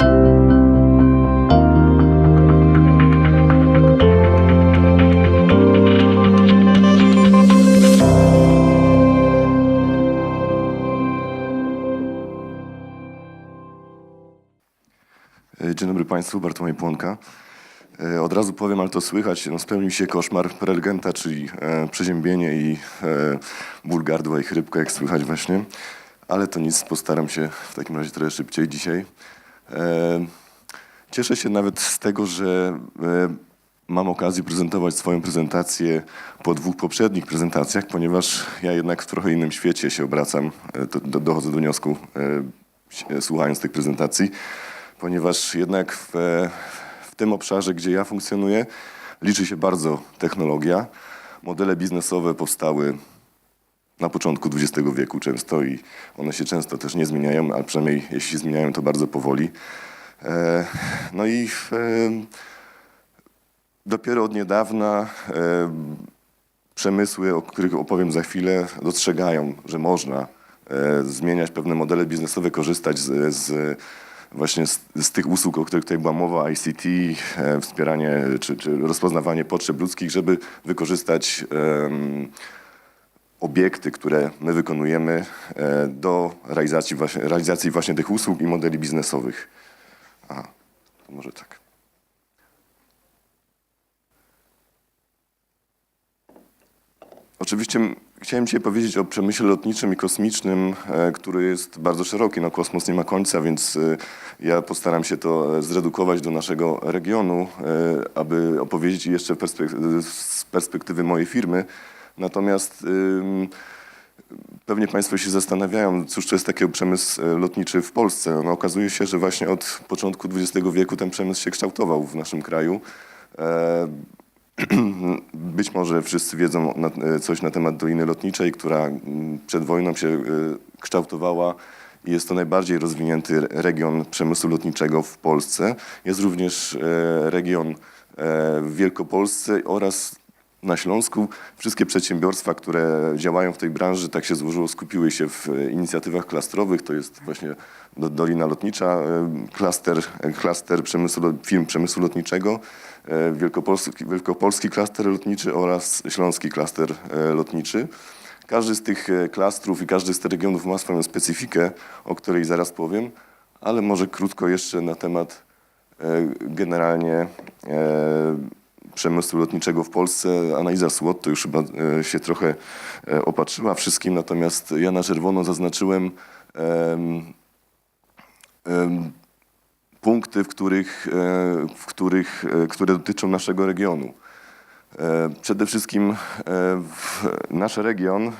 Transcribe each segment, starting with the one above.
E, Dzień dobry Państwu, Bartłomiej Płonka. E, Od razu powiem, ale to słychać, no, spełnił się koszmar prelegenta, czyli e, przeziębienie i e, ból gardła i chrypka, jak słychać właśnie. Ale to nic, postaram się w takim razie trochę szybciej dzisiaj. E, cieszę się nawet z tego, że e, mam okazję prezentować swoją prezentację po dwóch poprzednich prezentacjach, ponieważ ja jednak w trochę innym świecie się obracam, e, dochodzę do wniosku, słuchając tych prezentacji ponieważ jednak w, w tym obszarze, gdzie ja funkcjonuję, liczy się bardzo technologia. Modele biznesowe powstały na początku XX wieku często i one się często też nie zmieniają, ale przynajmniej jeśli się zmieniają, to bardzo powoli. E, No i e, dopiero od niedawna e, przemysły, o których opowiem za chwilę, dostrzegają, że można zmieniać pewne modele biznesowe, korzystać z, z właśnie z, z tych usług, o których tutaj była mowa, ICT, wspieranie czy, czy rozpoznawanie potrzeb ludzkich, żeby wykorzystać obiekty, które my wykonujemy e, do realizacji realizacji właśnie tych usług i modeli biznesowych. A, to może tak. Oczywiście chciałem dzisiaj powiedzieć o przemyśle lotniczym i kosmicznym, e, który jest bardzo szeroki. No, kosmos nie ma końca, więc e, ja postaram się to zredukować do naszego regionu, aby opowiedzieć jeszcze z perspektywy mojej firmy. Natomiast Pewnie Państwo się zastanawiają, cóż to jest takiego przemysł e, lotniczy w Polsce. No, okazuje się, że właśnie od początku XX wieku ten przemysł się kształtował w naszym kraju. E, Być może wszyscy wiedzą e, coś na temat Doliny Lotniczej, która mm, przed wojną się kształtowała i jest to najbardziej rozwinięty region przemysłu lotniczego w Polsce. Jest również region w Wielkopolsce oraz na Śląsku. Wszystkie przedsiębiorstwa, które działają w tej branży, tak się złożyło, skupiły się w inicjatywach klastrowych. To jest właśnie Do- Dolina Lotnicza, e, klaster, e, klaster przemysłu, firm przemysłu lotniczego, e, Wielkopolski, Wielkopolski klaster lotniczy oraz Śląski klaster lotniczy. Każdy z tych klastrów i każdy z tych regionów ma swoją specyfikę, o której zaraz powiem, ale może krótko jeszcze na temat generalnie przemysłu lotniczego w Polsce. Analiza SWOT to już chyba e, się trochę e, opatrzyła wszystkim, natomiast ja na czerwono zaznaczyłem em, em, punkty, w których, e, w których, które dotyczą naszego regionu. Przede wszystkim nasz region,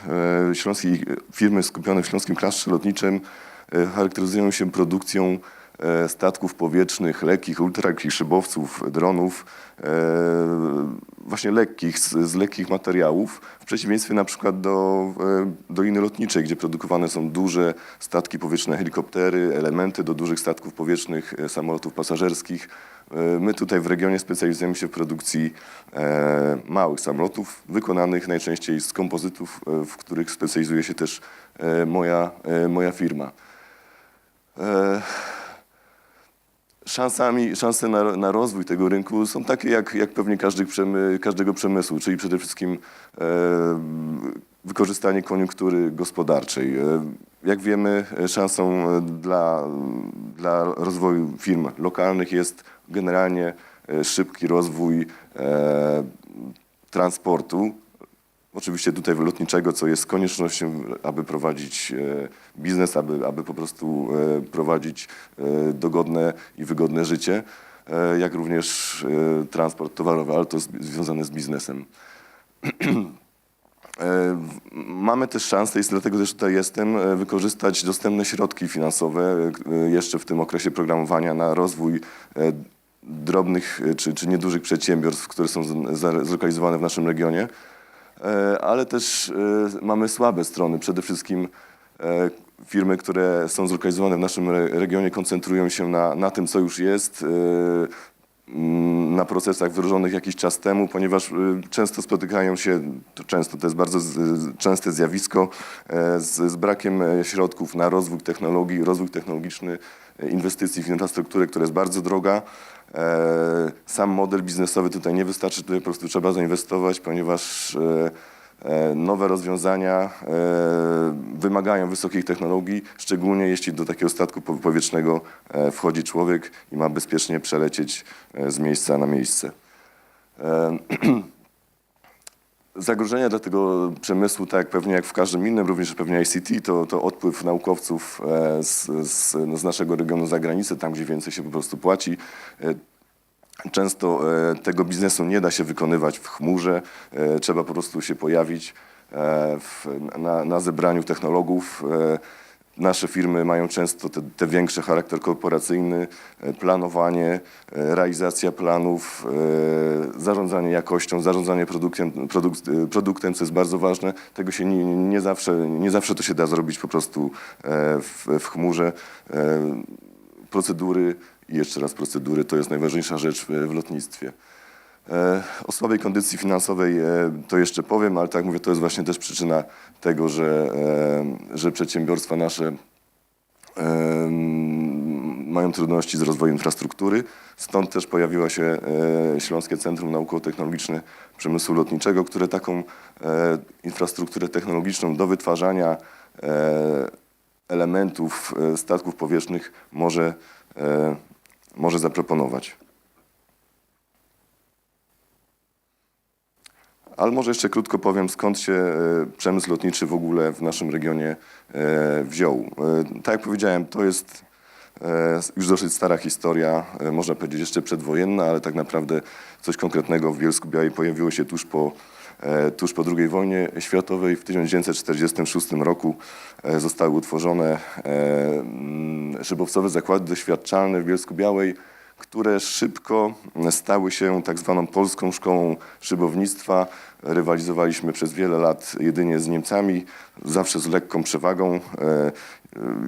śląskiej firmy skupione w Śląskim Klastrze Lotniczym charakteryzują się produkcją statków powietrznych, lekkich, ultralekkich szybowców, dronów, e, właśnie lekkich, z, z lekkich materiałów, w przeciwieństwie na przykład do e, Doliny Lotniczej, gdzie produkowane są duże statki powietrzne, helikoptery, elementy do dużych statków powietrznych, e, samolotów pasażerskich. E, My tutaj w regionie specjalizujemy się w produkcji e, małych samolotów, wykonanych najczęściej z kompozytów, e, w których specjalizuje się też e, moja, e, moja firma. Szansami, szanse na, na rozwój tego rynku są takie jak, jak pewnie każdy przemy, każdego przemysłu, czyli przede wszystkim e, wykorzystanie koniunktury gospodarczej. E, jak wiemy, szansą e, dla, dla rozwoju firm lokalnych jest generalnie e, szybki rozwój e, transportu, Oczywiście tutaj lotniczego, co jest koniecznością, aby prowadzić e, biznes, aby, aby po prostu e, prowadzić e, dogodne i wygodne życie, jak również transport towarowy, ale to z- związane z biznesem. Mamy też szansę, i dlatego też tutaj jestem, wykorzystać dostępne środki finansowe jeszcze w tym okresie programowania na rozwój drobnych czy, czy niedużych przedsiębiorstw, które są zlokalizowane w naszym regionie. E, ale też e, mamy słabe strony. Przede wszystkim e, firmy, które są zlokalizowane w naszym re- regionie, koncentrują się na, na tym, co już jest. Mm, na procesach wdrożonych jakiś czas temu, ponieważ y, często spotykają się, to często to jest bardzo częste zjawisko, e, z, z brakiem e, środków na rozwój technologii, rozwój technologiczny, e, inwestycji w infrastrukturę, która jest bardzo droga. Sam model biznesowy tutaj nie wystarczy, tutaj po prostu trzeba zainwestować, ponieważ nowe rozwiązania e, wymagają wysokich technologii, szczególnie jeśli do takiego statku po- powietrznego e, wchodzi człowiek i ma bezpiecznie przelecieć e, z miejsca na miejsce. E, Zagrożenia dla tego przemysłu, tak pewnie jak w każdym innym, również pewnie ICT, to, to odpływ naukowców e, z, z, z naszego regionu za granicę, tam gdzie więcej się po prostu płaci. Często e, tego biznesu nie da się wykonywać w chmurze, e, trzeba po prostu się pojawić e, na, zebraniu technologów. Nasze firmy mają często te, te większe charakter korporacyjny, planowanie, realizacja planów, zarządzanie jakością, zarządzanie produktem, produk, produktem, co jest bardzo ważne. Tego się nie, nie, zawsze, nie zawsze to się da zrobić po prostu w, w chmurze. Procedury jeszcze raz procedury to jest najważniejsza rzecz w, lotnictwie. E, O słabej kondycji finansowej e, to jeszcze powiem, ale tak mówię, to jest właśnie też przyczyna tego, że, e, że przedsiębiorstwa nasze mają trudności z rozwojem infrastruktury. Stąd też pojawiło się Śląskie Centrum Naukowo-Technologiczne Przemysłu Lotniczego, które taką infrastrukturę technologiczną do wytwarzania elementów statków powietrznych może, może zaproponować. Ale może jeszcze krótko powiem, skąd się e, przemysł lotniczy w ogóle w naszym regionie e, wziął. E, Tak jak powiedziałem, to jest już dosyć stara historia, można powiedzieć jeszcze przedwojenna, ale tak naprawdę coś konkretnego w Bielsku Białej pojawiło się tuż po, tuż po II wojnie światowej. W 1946 roku e, zostały utworzone e, mm, szybowcowe zakłady doświadczalne w Bielsku Białej, które szybko stały się tak zwaną polską szkołą szybownictwa. Rywalizowaliśmy przez wiele lat jedynie z Niemcami, zawsze z lekką przewagą. E, e,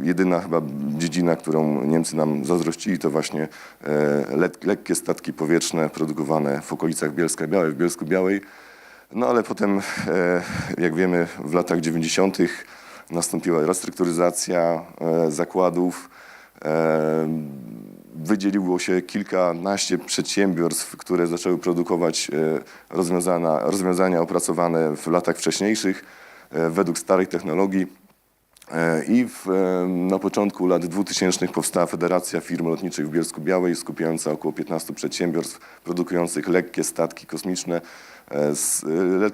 Jedyna chyba dziedzina, którą Niemcy nam zazdrościli, to właśnie e, lek- lekkie statki powietrzne produkowane w okolicach Bielska Białej, w Bielsku Białej. No ale potem, e, jak wiemy, w latach 90. nastąpiła restrukturyzacja e, zakładów. E, Wydzieliło się kilkanaście przedsiębiorstw, które zaczęły produkować rozwiązania, opracowane w latach wcześniejszych według starych technologii. E, I w, na początku lat 2000 powstała Federacja Firm Lotniczych w Bielsku Białej, skupiająca około 15 przedsiębiorstw produkujących lekkie statki kosmiczne, e,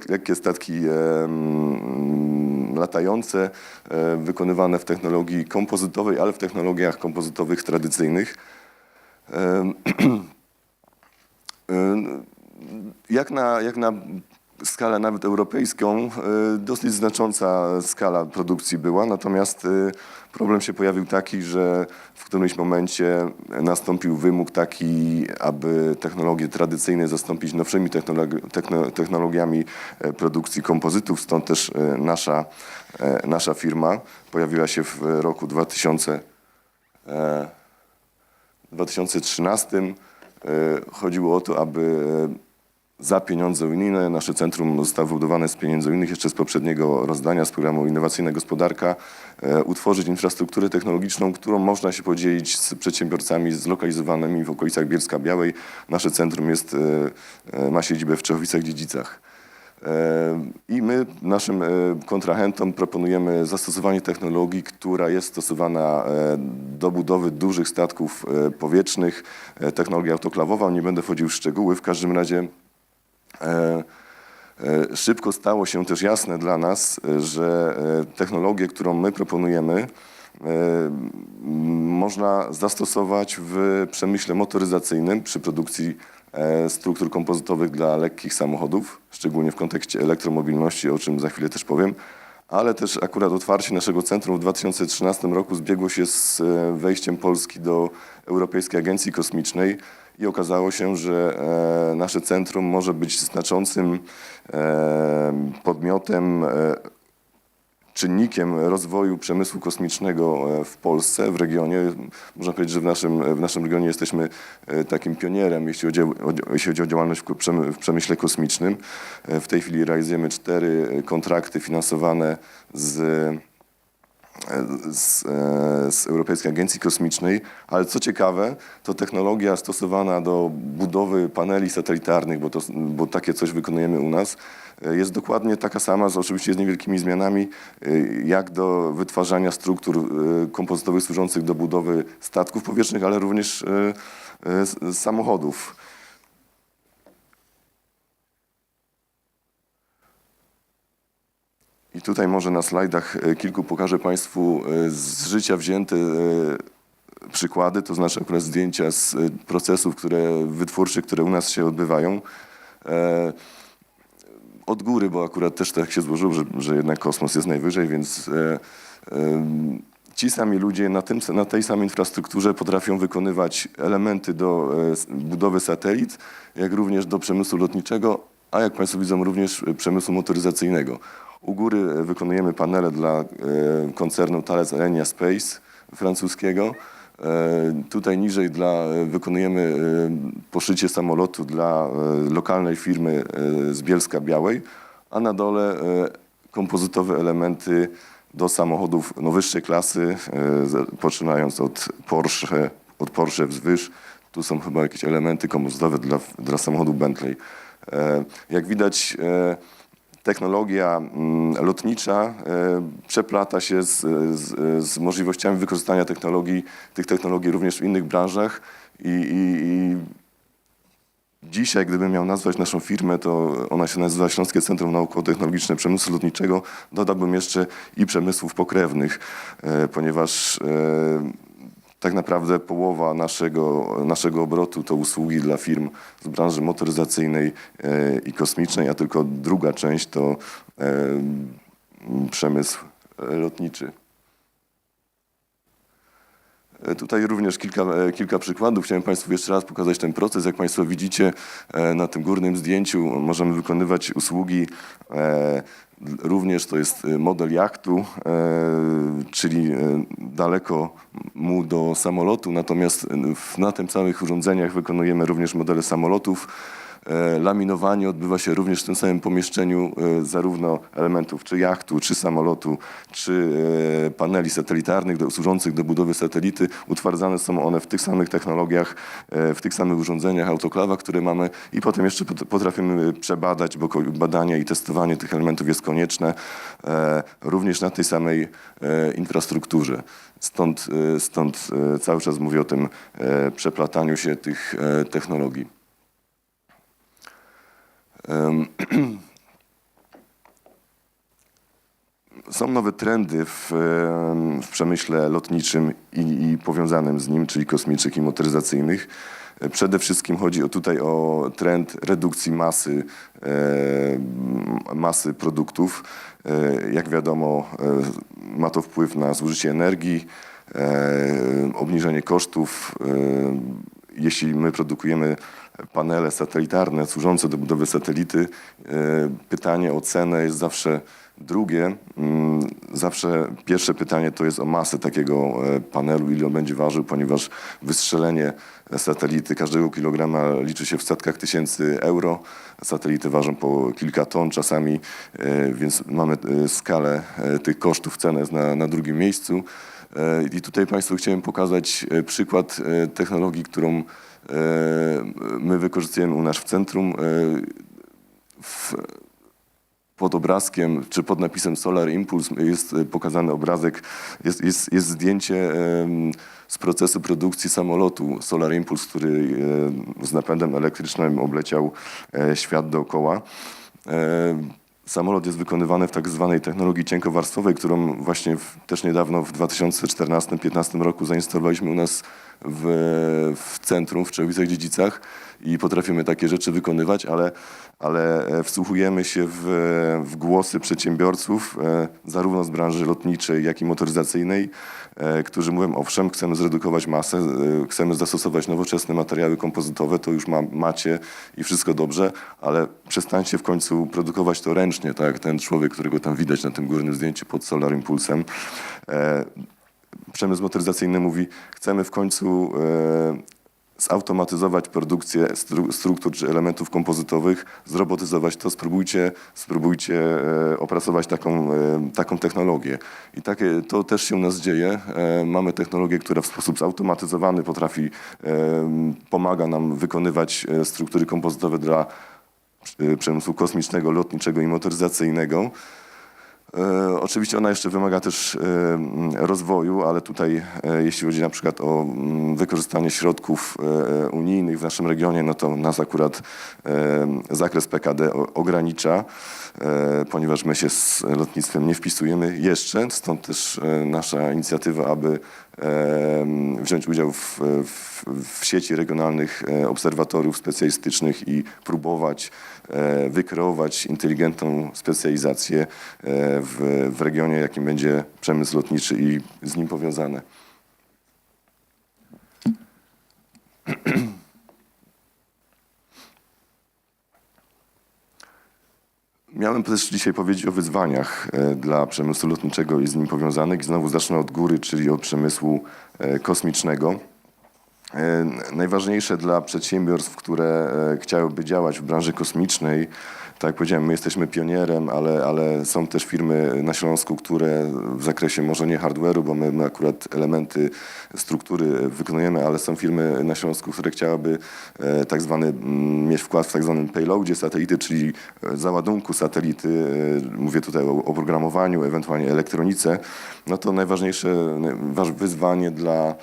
lekkie statki latające, e, wykonywane w technologii kompozytowej, ale w technologiach kompozytowych tradycyjnych. Jak na, jak na skalę nawet europejską, e, dosyć znacząca skala produkcji była, natomiast e, problem się pojawił taki, że w którymś momencie nastąpił wymóg taki, aby technologie tradycyjne zastąpić nowszymi technologi- techno- technologiami e, produkcji kompozytów, stąd też nasza, nasza firma pojawiła się w roku 2000. e, 2013 e, chodziło o to, aby za pieniądze unijne nasze centrum zostało wybudowane z pieniędzy unijnych jeszcze z poprzedniego rozdania z programu Innowacyjna Gospodarka, e, utworzyć infrastrukturę technologiczną, którą można się podzielić z przedsiębiorcami zlokalizowanymi w okolicach Bielska Białej. Nasze centrum jest, e, e, ma siedzibę w Czechowicach-Dziedzicach. I my naszym kontrahentom proponujemy zastosowanie technologii, która jest stosowana do budowy dużych statków powietrznych, technologia autoklawowa. Nie będę wchodził w szczegóły, w każdym razie szybko stało się też jasne dla nas, e, że e, technologię, którą my proponujemy, e, można zastosować w przemyśle motoryzacyjnym przy produkcji e, struktur kompozytowych dla lekkich samochodów, szczególnie w kontekście elektromobilności, o czym za chwilę też powiem. Ale też akurat otwarcie naszego centrum w 2013 roku zbiegło się z e, wejściem Polski do Europejskiej Agencji Kosmicznej i okazało się, że e, nasze centrum może być znaczącym e, podmiotem e, czynnikiem rozwoju przemysłu kosmicznego w Polsce, w regionie. Można powiedzieć, że w naszym, w naszym regionie jesteśmy takim pionierem, jeśli chodzi o, jeśli chodzi o działalność w przemyśle kosmicznym. W tej chwili realizujemy cztery kontrakty finansowane z z, e, z Europejskiej Agencji Kosmicznej, ale co ciekawe, to technologia stosowana do budowy paneli satelitarnych, bo, to, bo takie coś wykonujemy u nas, e, jest dokładnie taka sama, z, oczywiście z niewielkimi zmianami, e, jak do wytwarzania struktur kompozytowych służących do budowy statków powietrznych, ale również samochodów. I tutaj może na slajdach e, kilku pokażę Państwu e, z życia wzięte e, przykłady, to znaczy akurat zdjęcia z procesów które, wytwórczych, które u nas się odbywają. Od góry, bo akurat też tak się złożyło, że, że jednak kosmos jest najwyżej, więc ci sami ludzie na, tym, na tej samej infrastrukturze potrafią wykonywać elementy do budowy satelit, jak również do przemysłu lotniczego, a jak Państwo widzą również przemysłu motoryzacyjnego. U góry e, wykonujemy panele dla e, koncernu Thales Alenia Space francuskiego. E, Tutaj niżej dla, wykonujemy poszycie samolotu dla lokalnej firmy z Bielska Białej, a na dole kompozytowe elementy do samochodów no, wyższej klasy, poczynając od Porsche, od Porsche wzwyż. Tu są chyba jakieś elementy kompozytowe dla, dla samochodu Bentley. Jak widać, technologia mm, lotnicza e, przeplata się z, z, z możliwościami wykorzystania technologii, tych technologii również w innych branżach i, i, i Dzisiaj, gdybym miał nazwać naszą firmę, to ona się nazywa Śląskie Centrum Naukowo-Technologiczne Przemysłu Lotniczego. Dodałbym jeszcze i przemysłów pokrewnych, e, ponieważ e, tak naprawdę połowa naszego, naszego obrotu to usługi dla firm z branży motoryzacyjnej e, i kosmicznej, a tylko druga część to e, przemysł e, lotniczy. Tutaj również kilka, kilka przykładów. Chciałem Państwu jeszcze raz pokazać ten proces. Jak Państwo widzicie na tym górnym zdjęciu możemy wykonywać usługi Również to jest e, model jachtu, e, czyli e, daleko mu do samolotu, natomiast na tym samych urządzeniach wykonujemy również modele samolotów. E, Laminowanie odbywa się również w tym samym pomieszczeniu e, zarówno elementów czy jachtu, czy samolotu, czy e, paneli satelitarnych do, służących do budowy satelity. Utwardzane są one w tych samych technologiach, w tych samych urządzeniach, autoklawach, które mamy i potem jeszcze pot- potrafimy przebadać, bo badanie i testowanie tych elementów jest konieczne również na tej samej infrastrukturze. Stąd, stąd cały czas mówię o tym przeplataniu się tych technologii. Są nowe trendy w, w przemyśle lotniczym i, i powiązanym z nim, czyli kosmicznych i motoryzacyjnych. E, Przede wszystkim chodzi o tutaj o trend redukcji masy, masy produktów. E, Jak wiadomo, e, ma to wpływ na zużycie energii, obniżenie kosztów. Jeśli my produkujemy panele satelitarne służące do budowy satelity, e, pytanie o cenę jest zawsze drugie. Mm, Zawsze pierwsze pytanie to jest o masę takiego e, panelu, ile on będzie ważył, ponieważ wystrzelenie satelity każdego kilograma liczy się w setkach tysięcy euro. Satelity ważą po kilka ton czasami, e, więc mamy skalę tych kosztów, cenę na, na drugim miejscu. E, I tutaj Państwu chciałem pokazać e, przykład e, technologii, którą my wykorzystujemy u nas w centrum. W, pod obrazkiem czy pod napisem Solar Impulse jest pokazany obrazek, jest, jest, jest zdjęcie z procesu produkcji samolotu Solar Impulse, który z napędem elektrycznym obleciał świat dookoła. Samolot jest wykonywany w tak zwanej technologii cienkowarstwowej, którą właśnie w, też niedawno w 2014-2015 roku zainstalowaliśmy u nas w, w centrum, w Czechowicach-Dziedzicach i potrafimy takie rzeczy wykonywać, ale, ale e, wsłuchujemy się w, w głosy przedsiębiorców, e, zarówno z branży lotniczej, jak i motoryzacyjnej. E, którzy mówią, owszem, chcemy zredukować masę, e, chcemy zastosować nowoczesne materiały kompozytowe, to już ma, macie i wszystko dobrze, ale przestańcie w końcu produkować to ręcznie, tak jak ten człowiek, którego tam widać na tym górnym zdjęciu pod Solar Impulsem. E, Przemysł motoryzacyjny mówi, chcemy w końcu zautomatyzować produkcję stru, struktur czy elementów kompozytowych, zrobotyzować to, spróbujcie, spróbujcie e, opracować taką, e, taką technologię. I takie, to też się u nas dzieje. E, mamy technologię, która w sposób zautomatyzowany potrafi, pomaga nam wykonywać struktury kompozytowe dla przemysłu kosmicznego, lotniczego i motoryzacyjnego. E, Oczywiście ona jeszcze wymaga też e, rozwoju, ale tutaj e, jeśli chodzi na przykład o wykorzystanie środków unijnych w naszym regionie, no to nas akurat zakres PKD ogranicza, ponieważ my się z lotnictwem nie wpisujemy jeszcze, stąd też nasza inicjatywa, aby wziąć udział w, w, w sieci regionalnych obserwatoriów specjalistycznych i próbować wykreować inteligentną specjalizację e, w, w regionie, jakim będzie przemysł lotniczy i z nim powiązane. Miałem też dzisiaj powiedzieć o wyzwaniach e, dla przemysłu lotniczego i z nim powiązanych. Znowu zacznę od góry, czyli od przemysłu e, kosmicznego. E, Najważniejsze dla przedsiębiorstw, które e, chciałyby działać w branży kosmicznej, tak jak powiedziałem, my jesteśmy pionierem, ale, ale są też firmy na Śląsku, które w zakresie może nie hardware'u, bo my, my akurat elementy struktury wykonujemy, ale są firmy na Śląsku, które chciałyby e, tak zwany, mm, mieć wkład w tak zwanym payloadzie satelity, czyli e, załadunku satelity, e, mówię tutaj o oprogramowaniu, ewentualnie elektronice, no to najważniejsze naj- wyzwanie dla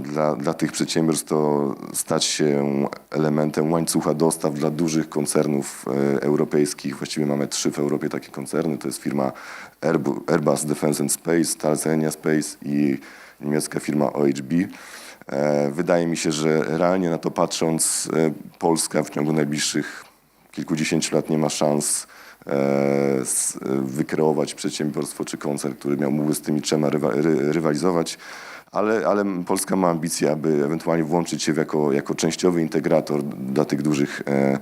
dla, dla tych przedsiębiorstw to stać się elementem łańcucha dostaw dla dużych koncernów e, europejskich. Właściwie mamy trzy w Europie takie koncerny. To jest firma Airbu- Airbus Defence and Space, Talsenia Space i niemiecka firma OHB. E, Wydaje mi się, że realnie na to patrząc, e, Polska w ciągu najbliższych kilkudziesięciu lat nie ma szans e, wykreować przedsiębiorstwo czy koncern, który miał mógłby z tymi trzema rywa, ry, rywalizować. Ale, ale Polska ma ambicje, aby ewentualnie włączyć się jako, jako częściowy integrator dla tych dużych e,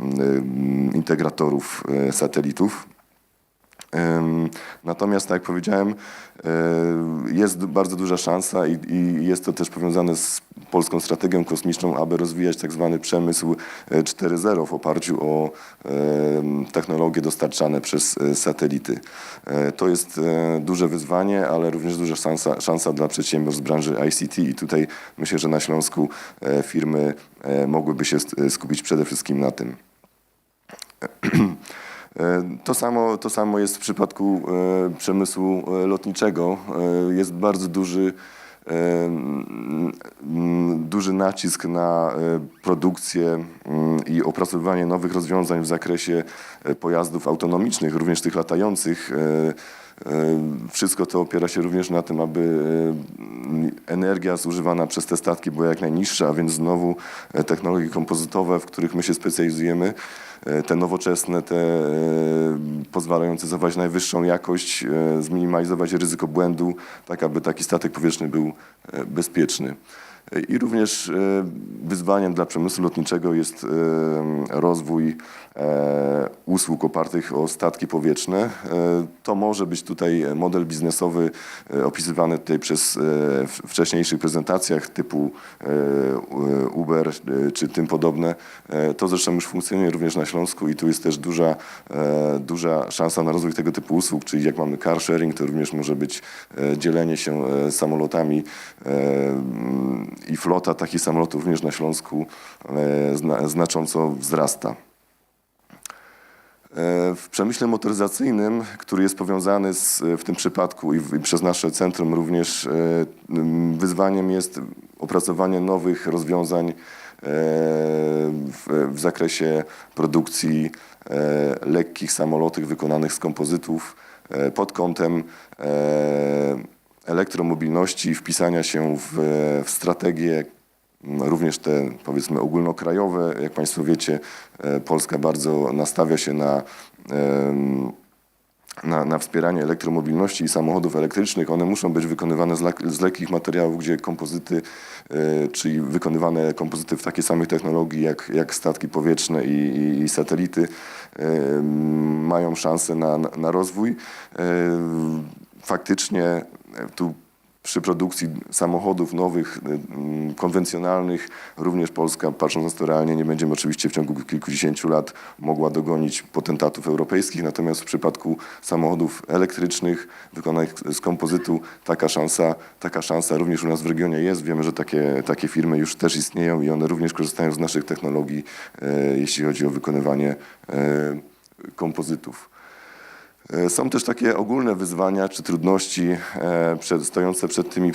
m, integratorów e, satelitów. Natomiast, tak jak powiedziałem, e, jest bardzo duża szansa i jest to też powiązane z polską strategią kosmiczną, aby rozwijać tak zwany przemysł e, 4.0 w oparciu o em, technologie dostarczane przez e, satelity. E, To jest e, duże wyzwanie, ale również duża szansa, szansa dla przedsiębiorstw branży ICT i tutaj myślę, że na Śląsku e, firmy e, mogłyby się skupić przede wszystkim na tym. E, To samo, to samo jest w przypadku e, przemysłu e, lotniczego. E, Jest bardzo duży, e, duży nacisk na e, produkcję i opracowywanie nowych rozwiązań w zakresie e, pojazdów autonomicznych, również tych latających. Wszystko to opiera się również na tym, aby energia zużywana przez te statki była jak najniższa, a więc znowu e, technologie kompozytowe, w których my się specjalizujemy, e, te nowoczesne, te pozwalające zachować najwyższą jakość, e, zminimalizować ryzyko błędu, tak aby taki statek powietrzny był bezpieczny. I również e, wyzwaniem dla przemysłu lotniczego jest e, rozwój e, usług opartych o statki powietrzne. To może być tutaj model biznesowy opisywany tutaj przez wcześniejszych prezentacjach typu Uber czy tym podobne. To zresztą już funkcjonuje również na Śląsku i tu jest też duża, duża szansa na rozwój tego typu usług, czyli jak mamy car sharing, to również może być dzielenie się samolotami i flota takich samolotów również na Śląsku e, zna, znacząco wzrasta. E, W przemyśle motoryzacyjnym, który jest powiązany z, w tym przypadku i, w, i przez nasze centrum również e, wyzwaniem jest opracowanie nowych rozwiązań w, w zakresie produkcji lekkich samolotów wykonanych z kompozytów pod kątem elektromobilności, wpisania się w, w strategię m, Również te powiedzmy ogólnokrajowe, jak Państwo wiecie, e, Polska bardzo nastawia się na na, na wspieranie elektromobilności i samochodów elektrycznych. One muszą być wykonywane z, z lekkich materiałów, gdzie kompozyty, e, czyli wykonywane kompozyty w takiej samej technologii jak, jak statki powietrzne i, i, i satelity e, mają szansę na, na, rozwój. Faktycznie tu przy produkcji samochodów nowych, y, mm, konwencjonalnych, również Polska, patrząc na to realnie, nie będziemy oczywiście w ciągu kilkudziesięciu lat mogła dogonić potentatów europejskich, natomiast w przypadku samochodów elektrycznych wykonanych z kompozytu taka szansa, taka szansa również u nas w regionie jest. Wiemy, że takie, takie firmy już też istnieją i one również korzystają z naszych technologii, e, jeśli chodzi o wykonywanie e, kompozytów. E, Są też takie ogólne wyzwania czy trudności e, przed, stojące przed tymi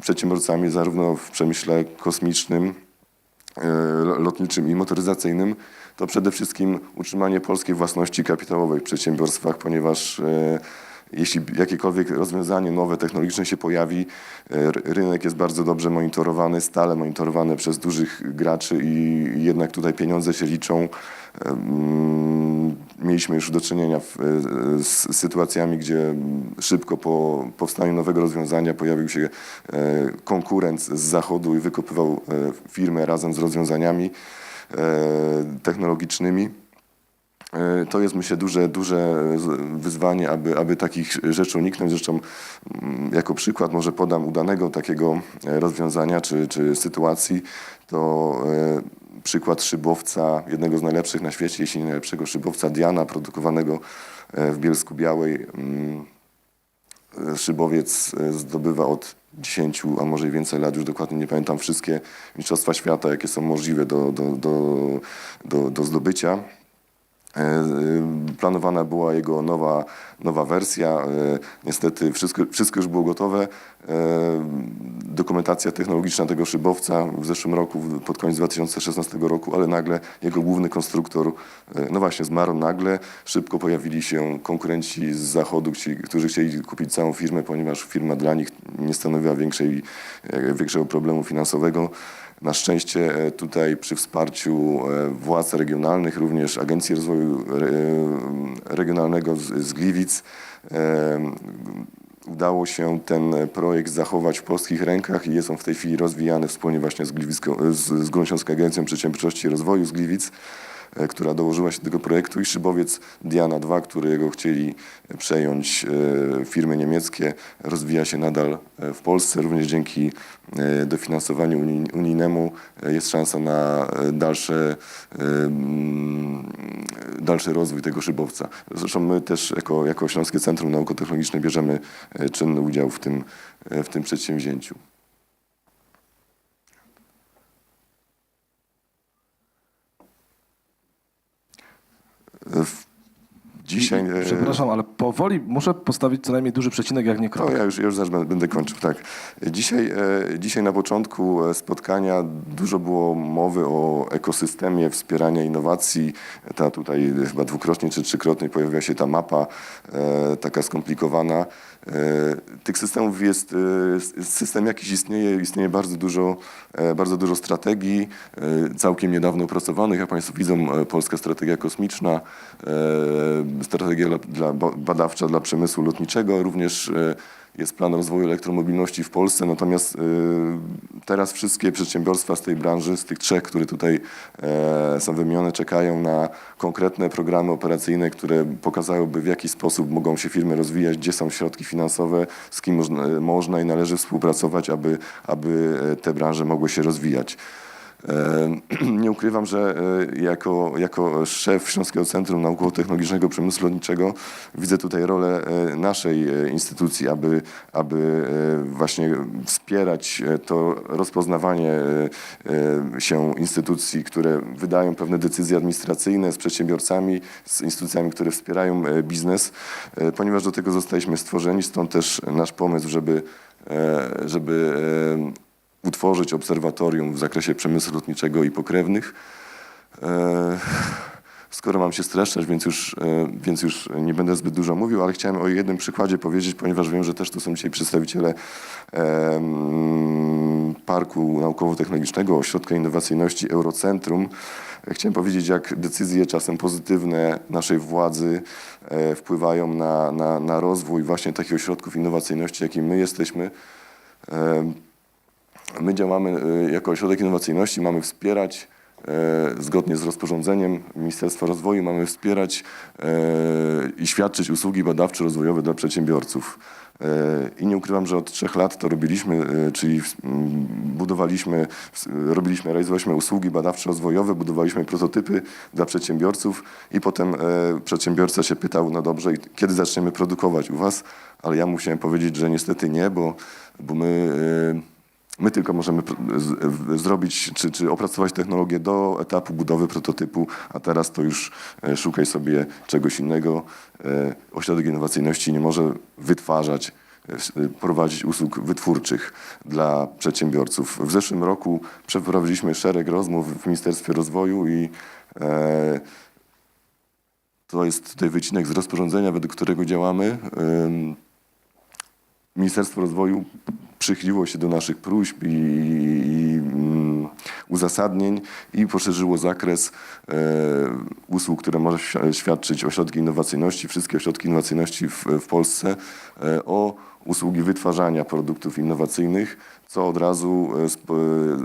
przedsiębiorcami zarówno w przemyśle kosmicznym, e, lo- lotniczym i motoryzacyjnym. To przede wszystkim utrzymanie polskiej własności kapitałowej w przedsiębiorstwach, ponieważ jeśli jakiekolwiek rozwiązanie nowe, technologiczne się pojawi, e, rynek jest bardzo dobrze monitorowany, stale monitorowany przez dużych graczy i jednak tutaj pieniądze się liczą. Em, Mieliśmy już do czynienia e, z sytuacjami, gdzie mm, szybko po powstaniu nowego rozwiązania pojawił się e, konkurent z zachodu i wykopywał e, firmę razem z rozwiązaniami e, technologicznymi. E, To jest myślę duże, duże z- wyzwanie, aby, aby takich rzeczy uniknąć. Zresztą mm, jako przykład może podam udanego takiego e, rozwiązania czy, czy sytuacji. To e, przykład szybowca, jednego z najlepszych na świecie, jeśli nie najlepszego szybowca Diana, produkowanego e, w Bielsku Białej. Mm, e, Szybowiec e, zdobywa od 10, a może i więcej lat, już dokładnie nie pamiętam, wszystkie mistrzostwa świata, jakie są możliwe do, do, do, do, do zdobycia. E, y, Planowana była jego nowa, nowa wersja. E, Niestety wszystko, wszystko już było gotowe. E, Dokumentacja technologiczna tego szybowca w zeszłym roku, pod koniec 2016 roku, ale nagle jego główny konstruktor, no właśnie, zmarł nagle. Szybko pojawili się konkurenci z zachodu, którzy chcieli kupić całą firmę, ponieważ firma dla nich nie stanowiła większej, większego problemu finansowego. Na szczęście e, tutaj przy wsparciu e, władz regionalnych, również Agencji Rozwoju e, Regionalnego z, Gliwic, udało się ten projekt zachować w polskich rękach i jest on w tej chwili rozwijany wspólnie właśnie z, Gliwicką, z, Agencją Przedsiębiorczości i Rozwoju z Gliwic która dołożyła się do tego projektu i szybowiec Diana 2, którego chcieli przejąć e, firmy niemieckie, rozwija się nadal e, w Polsce. Również dzięki e, dofinansowaniu unij- unijnemu e, jest szansa na e, dalsze, e, dalszy rozwój tego szybowca. Zresztą my też jako, jako Śląskie Centrum Naukowo-Technologiczne bierzemy e, czynny udział w tym, e, w tym przedsięwzięciu. Dzisiaj. e, Przepraszam, ale powoli muszę postawić co najmniej duży przecinek, jak nie krok. ja już, już zaraz będę- kończył, tak. Dzisiaj, e, dzisiaj na początku e, spotkania dużo było mowy o ekosystemie wspierania innowacji. Ta tutaj chyba dwukrotnie czy trzykrotnie pojawia się ta mapa, taka skomplikowana. E, Tych systemów jest, e, system jakiś istnieje, istnieje bardzo dużo, e, bardzo dużo strategii, całkiem niedawno opracowanych, jak Państwo widzą, Polska Strategia Kosmiczna, strategia dla, dla, ba- badawcza dla przemysłu lotniczego, również jest plan rozwoju elektromobilności w Polsce, natomiast e, teraz wszystkie przedsiębiorstwa z tej branży, z tych trzech, które tutaj e, są wymienione, czekają na konkretne programy operacyjne, które pokazałyby w jaki sposób mogą się firmy rozwijać, gdzie są środki finansowe, z kim można, można i należy współpracować, aby, aby e, te branże mogły się rozwijać. Nie ukrywam, że e, jako, jako szef Śląskiego Centrum Naukowo-Technologicznego Przemysłu Lotniczego widzę tutaj rolę e, naszej e, instytucji, aby, aby właśnie wspierać to rozpoznawanie się instytucji, które wydają pewne decyzje administracyjne z przedsiębiorcami, z instytucjami, które wspierają biznes, ponieważ do tego zostaliśmy stworzeni, stąd też nasz pomysł, żeby, żeby utworzyć obserwatorium w zakresie przemysłu lotniczego i pokrewnych. E, Skoro mam się streszczać, więc już, e, więc już nie będę zbyt dużo mówił, ale chciałem o jednym przykładzie powiedzieć, ponieważ wiem, że też tu są dzisiaj przedstawiciele Parku Naukowo-Technologicznego Ośrodka Innowacyjności Eurocentrum. Chciałem powiedzieć, jak decyzje czasem pozytywne naszej władzy e, wpływają na, na, na rozwój właśnie takich ośrodków innowacyjności, jakim my jesteśmy. My działamy e, jako Ośrodek Innowacyjności, mamy wspierać e, zgodnie z rozporządzeniem Ministerstwa Rozwoju, mamy wspierać e, i świadczyć usługi badawczo-rozwojowe dla przedsiębiorców. I nie ukrywam, że od trzech lat to robiliśmy, czyli budowaliśmy, robiliśmy, realizowaliśmy usługi badawczo-rozwojowe, budowaliśmy prototypy dla przedsiębiorców i potem przedsiębiorca się pytał, no dobrze, kiedy zaczniemy produkować u was? Ale ja musiałem powiedzieć, że niestety nie, bo, bo my... My tylko możemy zrobić czy, czy opracować technologię do etapu budowy prototypu, a teraz to już e, szukaj sobie czegoś innego. E, Ośrodek Innowacyjności nie może wytwarzać, e, prowadzić usług wytwórczych dla przedsiębiorców. W zeszłym roku przeprowadziliśmy szereg rozmów w Ministerstwie Rozwoju i e, to jest tutaj wycinek z rozporządzenia, według którego działamy. Ministerstwo Rozwoju przychyliło się do naszych próśb i, i mm, uzasadnień i poszerzyło zakres e, usług, które może świ- świadczyć ośrodki innowacyjności, wszystkie ośrodki innowacyjności w, w Polsce e, o usługi wytwarzania produktów innowacyjnych, co od razu e, e,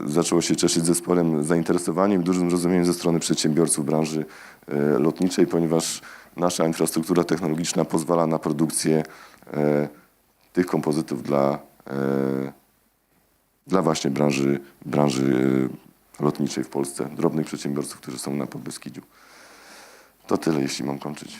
zaczęło się cieszyć ze sporym zainteresowaniem, dużym zrozumieniem ze strony przedsiębiorców branży e, lotniczej, ponieważ nasza infrastruktura technologiczna pozwala na produkcję tych kompozytów dla, dla właśnie branży, branży e, lotniczej w Polsce, drobnych przedsiębiorców, którzy są na Podbeskidziu. To tyle, jeśli mam kończyć.